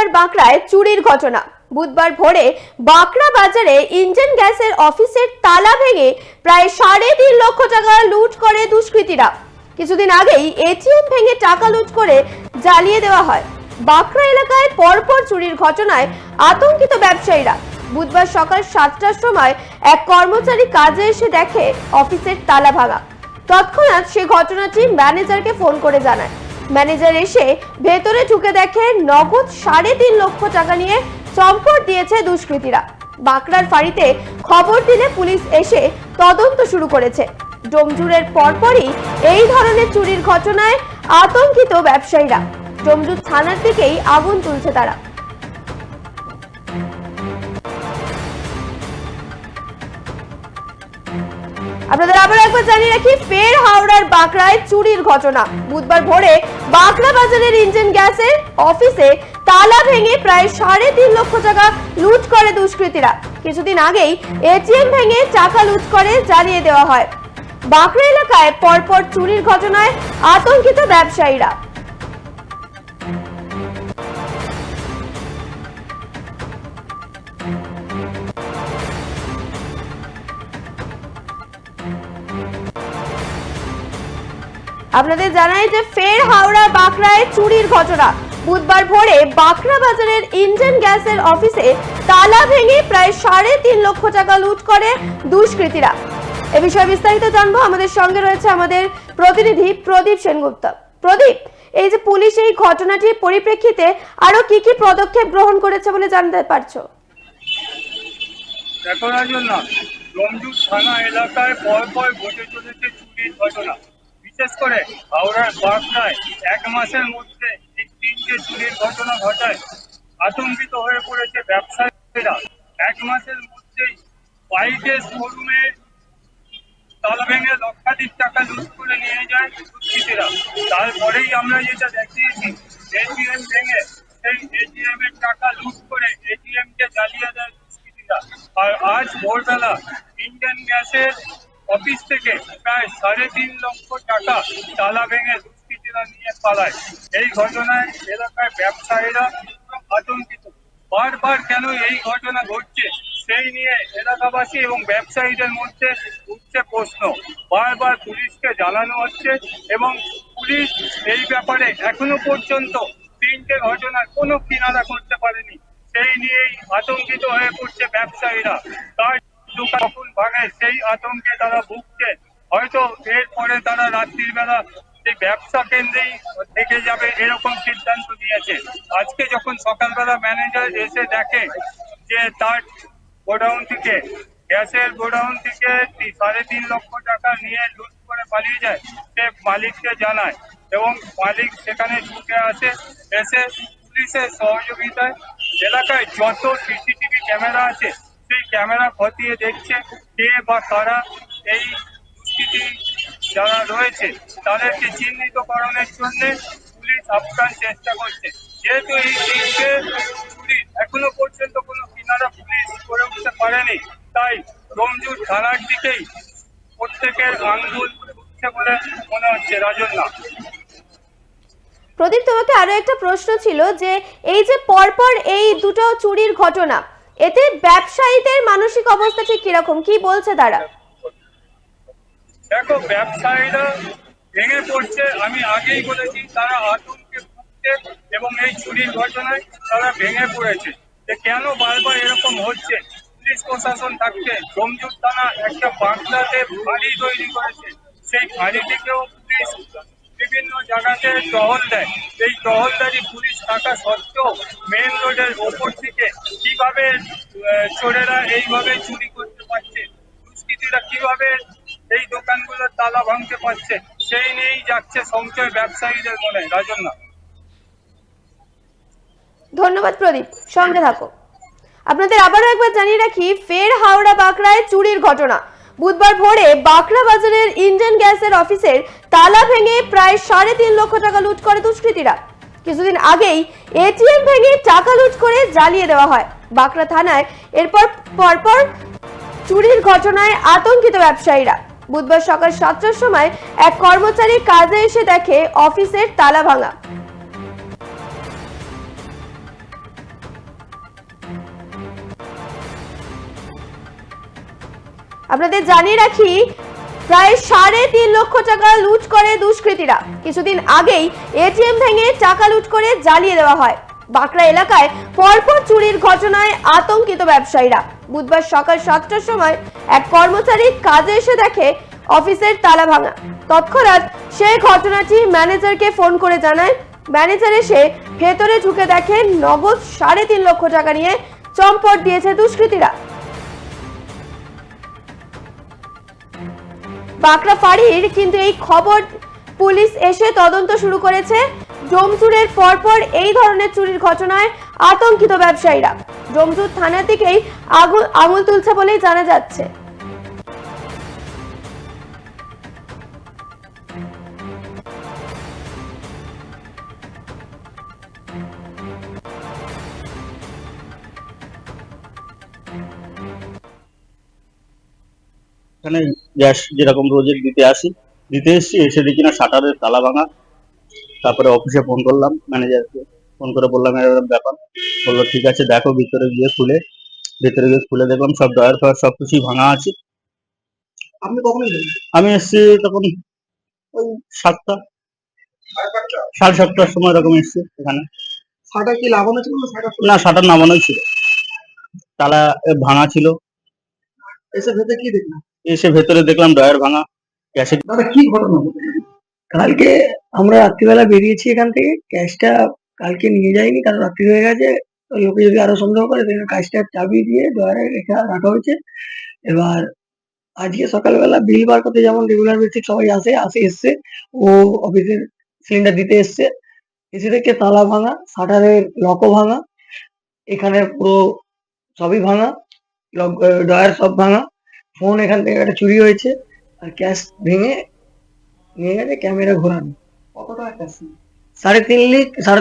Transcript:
হাওড়ার বাঁকড়ায় চুরির ঘটনা। বুধবার ভোরে বাঁকড়া বাজারে ইঞ্জিন গ্যাসের অফিসের তালা ভেঙে প্রায় সাড়ে তিন লক্ষ টাকা লুট করে দুষ্কৃতীরা। কিছুদিন আগেই এটিএম ভেঙে টাকা লুট করে জ্বালিয়ে দেওয়া হয়। বাঁকড়া এলাকায় পরপর চুরির ঘটনায় আতঙ্কিত ব্যবসায়ীরা। বুধবার সকাল সাতটার সময় এক কর্মচারী কাজে এসে দেখে অফিসের তালা ভাঙা। তৎক্ষণাৎ সে ঘটনাটি ম্যানেজারকে ফোন করে জানায়। ম্যানেজার এসে ভেতরে ঢুকে দেখে নগদ সাড়ে তিন লক্ষ টাকা নিয়ে চম্পট দিয়েছে দুষ্কৃতীরা। বাঁকড়ার ফাঁড়িতে খবর দিলে পুলিশ এসে তদন্ত শুরু করেছে। ডোমজুরের পরপরই এই ধরনের চুরির ঘটনায় আতঙ্কিত ব্যবসায়ীরা। ডোমজুর থানার দিকেই আগুন তুলছে তারা। আপনাদের আবার একবার জানিয়ে রাখি, ফের বাঁকড়ায় চুরির ঘটনা। বুধবার ভোরে বাঁকড়া বাজারের ইঞ্জিন গ্যাসের অফিসে তালা ভেঙে প্রায় সাড়ে তিন লক্ষ টাকা লুট করে দুষ্কৃতীরা। কিছুদিন আগেই এটিএম ভেঙে টাকা লুট করে জ্বালিয়ে দেওয়া হয়। বাঁকড়া এলাকায় পরপর চুরির ঘটনায় আতঙ্কিত ব্যবসায়ীরা। আপনাদের জানাই যে ফের হাওড়া বাঁকড়ায় চুরির ঘটনা। বুধবার ভোরে বাঁকড়া বাজারের ইন্ডিয়ান গ্যাসের অফিসে তালা ভেঙে প্রায় সাড়ে তিন লক্ষ টাকা লুট করে দুষ্কৃতীরা। এ বিষয়ে বিস্তারিত জানব। আমাদের সঙ্গে রয়েছে আমাদের প্রতিনিধি প্রদীপ সেনগুপ্ত। প্রদীপ, এই যে পুলিশ এই ঘটনাটির পরিপ্রেক্ষিতে আরও কি কি পদক্ষেপ গ্রহণ করেছে বলে জানতে পারছ? দেখো রমজু থানা এলাকায় পর পর ঘটে চলেছে চুরির ঘটনা। বিশেষ করে হাওড়ার বাগনায় এক মাসের মধ্যে তিনটে চুরির ঘটনা ঘটায়। আতঙ্কিত হয়ে পড়েছে ব্যবসায়ীরা। এক মাসের মধ্যেই বাইকের শোরুমে তালা ভেঙে লক্ষাধিক টাকা লুট করে নিয়ে যায় দুষ্কৃতীরা। তারপরেই আমরা যেটা দেখিয়েছি এটিএম ভেঙে সেই এটিএম এর টাকা লুট করে এটিএম কে জ্বালিয়ে দেয় দুষ্কৃতীরা। আর আজ ভোরবেলা ইন্ডিয়ান গ্যাসের অফিস থেকে প্রায় সাড়ে তিন লক্ষ টাকা তালা ভেঙে দুষ্কৃতীরা নিয়ে পালায়। এই ঘটনায় এলাকায় ব্যবসায়ীরা আতঙ্কিত। বারবার কেন এই ঘটনা ঘটছে, সেই নিয়ে এলাকাবাসী এবং ব্যবসায়ীদের মধ্যে উঠছে প্রশ্ন। বারবার পুলিশকে জানানো হচ্ছে এবং পুলিশ এই ব্যাপারে এখনও পর্যন্ত তিনটে ঘটনার কোনো কিনারা করতে পারেনি। সেই নিয়েই আতঙ্কিত হয়ে পড়ছে ব্যবসায়ীরা। তার কখন ভাঙে, সেই আতঙ্কে তারা ভুগছে। হয়তো এরপরে তারা রাত্রির বেলা সেই ব্যবসা কেন্দ্রেই থেকে যাবে, এরকম সিদ্ধান্ত নিয়েছে। আজকে যখন সকালবেলা ম্যানেজার এসে দেখে যে তার গোডাউন থেকে, গ্যাসের গোডাউন থেকে সাড়ে তিন লক্ষ টাকা নিয়ে লুট করে পালিয়ে যায়, সে মালিককে জানায় এবং মালিক সেখানে ছুটে আসে, এসে পুলিশের সহযোগিতায় এলাকায় যত সিসিটিভি ক্যামেরা আছে ক্যামেরা খতিয়ে দেখছে কে বা কারা এই দুষ্কৃতী যারা রয়েছে তাদেরকে চিহ্নিতকরণের জন্য পুলিশ আপ্রাণ চেষ্টা করছে। যেহেতু এই তিনটে চুরি এখনও পর্যন্ত কোনো কিনারা পুলিশ করে উঠতে পারেনি, তাই রমজুর থানার দিকেই প্রত্যেকের আঙ্গুল উঠছে বলে মনে হচ্ছে রাজন্না প্রদীপ তোমাকে আরও একটা প্রশ্ন ছিল যে এই যে পরপর এই দুটো চুরির ঘটনা এতে ব্যবসায়ীদের মানসিক অবস্থা ঠিক কীরকম? কি বলছে তারা? দেখো, ব্যবসায়ীরা ভেঙে পড়ছে, আমি আগেই বলেছি, তারা আতঙ্কে ভুগছে এবং এই চুরির ঘটনায় তারা ভেঙে পড়েছে। যে কেন বারবার এরকম হচ্ছে? পুলিশ প্রশাসন থাকছে জমজুর থানা একটা বাংলাতে ফাঁড়ি তৈরি করেছে। সেই ফাঁড়ি থেকেও পুলিশ বিভিন্ন জায়গাতে টহল দেয়। এই টহলদারি পুলিশ থাকা সত্ত্বেও মেন রোডের ওপর থেকে কীভাবে চোরেরা এইভাবে চুরি করতে পারছে, দুষ্কৃতীরা কীভাবে এই দোকানগুলোর তালা ভাঙতে পারছে, সেই নিয়েই যাচ্ছে সংশয় ব্যবসায়ীদের মনে রাজন্না ধন্যবাদ প্রদীপ, সঙ্গে থাকো। আপনাদের আবারও একবার জানিয়ে রাখি, ফের হাওড়া বাঁকড়ায় চুরির ঘটনা। বুধবার ভোরে বাঁকড়া বাজারের ইন্ডিয়ান গ্যাসের অফিসের তালা ভেঙে প্রায় সাড়ে তিন লক্ষ টাকা লুট করে দুষ্কৃতীরা। কিছুদিন আগেই এটিএম ভেঙে টাকা লুট করে জ্বালিয়ে দেওয়া হয়। বাঁকড়া থানায় এরপর পরপর চুরির ঘটনায় আতঙ্কিত ব্যবসায়ীরা। বুধবার সকাল সাতটার সময় এক কর্মচারী কাজে এসে দেখে অফিসের তালা ভাঙা। আপনাদের জানিয়ে রাখি, প্রায় সাড়ে তিন লক্ষ টাকা লুট করে দুষ্কৃতীরা। কিছুদিন আগেই এটিএম ভেঙে টাকা লুট করে জ্বালিয়ে দেওয়া হয়। বাঁকড়া এলাকায় পরপর চুরির ঘটনায় আতঙ্কিত ব্যবসায়ীরা। বুধবার সকাল সাতটার সময় এক কর্মচারী কাজে এসে দেখে অফিসের তালা ভাঙা। তৎক্ষণাৎ সেই ঘটনাটি ম্যানেজারকে ফোন করে জানায়। ম্যানেজার এসে ভেতরে ঢুকে দেখে নগদ সাড়ে তিন লক্ষ টাকা নিয়ে চম্পট দিয়েছে দুষ্কৃতীরা। বাঁকড়া ফাঁড়ির, কিন্তু এই খবর পুলিশ এসে তদন্ত শুরু করেছে। জমচুরের পরপর এই ধরনের চুরির ঘটনায় আতঙ্কিত ব্যবসায়ীরা। জমচুর থানা থেকেই আগুন আঙুল তুলছে বলেই জানা যাচ্ছে। এখানে গ্যাস যেরকম রোজের দিতে আসি দিতে এসছি এসে দেখি না শাটারের তালা ভাঙা। তারপরে অফিসে ফোন করলাম ম্যানেজারকে ফোন করে বললাম এরকম ব্যাপার। বলল ঠিক আছে দেখো ভিতরে গিয়ে খুলে ভিতরে গিয়ে খুলে দেখলাম সব ডয়ার ফয়ার সব কিছুই ভাঙা আছে। আপনি কখন আমি এসছি তখন ওই সাতটা সাড়ে সাতটার সময় এরকম এসছি এখানে। শাটার কি লাগানো ছিল না শাটার নামানোই ছিল। তালা ভাঙা ছিল। এসে ভেতরে কি দেখলেন? এসে ভেতরে দেখলাম ডয়ার ভাঙা। গ্যাসের দাদা কি ঘটনা কালকে আমরা রাত্রিবেলা বেরিয়েছি এখান থেকে ক্যাশটা কালকে নিয়ে যাইনি কারণ রাত্রি হয়ে গেছে। তো লোকে যদি আরও সন্দেহ করে তাহলে কাজটা চাবি দিয়ে ডয়ারে রেখে রাখা হয়েছে। এবার আজকে সকালবেলা বিল বার করতে যেমন রেগুলার বেসিক সবাই আসে আসে এসছে। ও অফিসের সিলিন্ডার দিতে এসছে। এসে দেখছে তালা ভাঙা শাটারের লকও ভাঙা। এখানে পুরো সবই ভাঙা লক ডয়ার সব ভাঙা। ফোন এখান থেকে একটা চুরি হয়েছে, আর ক্যাশ ভেঙে নিয়ে গেছে ক্যামেরা ঘোরানো। কত টাকা ক্যাশ সাড়ে তিন লিখ সাড়ে